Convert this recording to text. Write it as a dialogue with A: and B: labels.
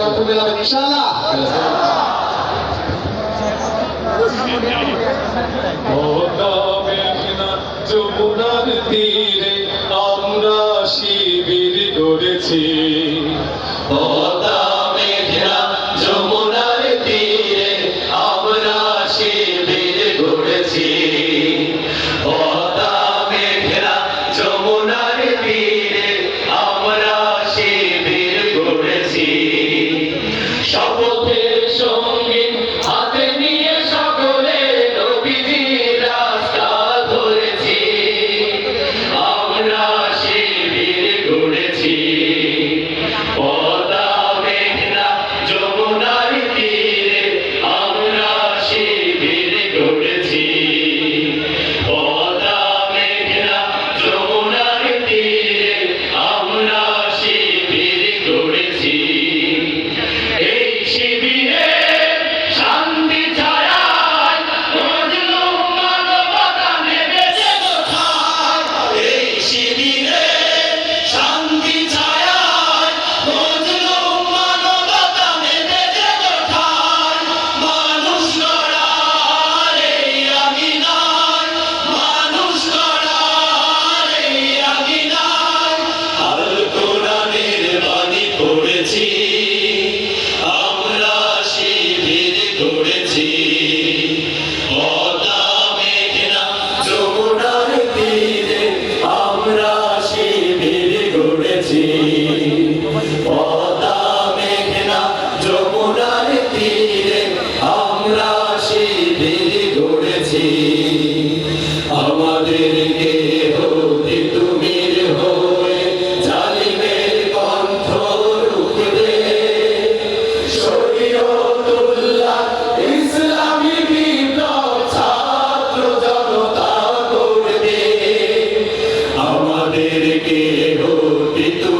A: তর্ক
B: মেলাবেন ইনশাল্লাহ যমুনার তীরে আমরা শিবির
C: করেছি যমুনার তীরে আমরা শিবির করেছি এসেছি আমরা শিবির গড়েছি আমাদেরকে হতে তুমির হয়ে জালিমের কণ্ঠ রুখবে। ইসলামী বিপ্লব ছাত্র জনতা করবে আমাদেরকে Victor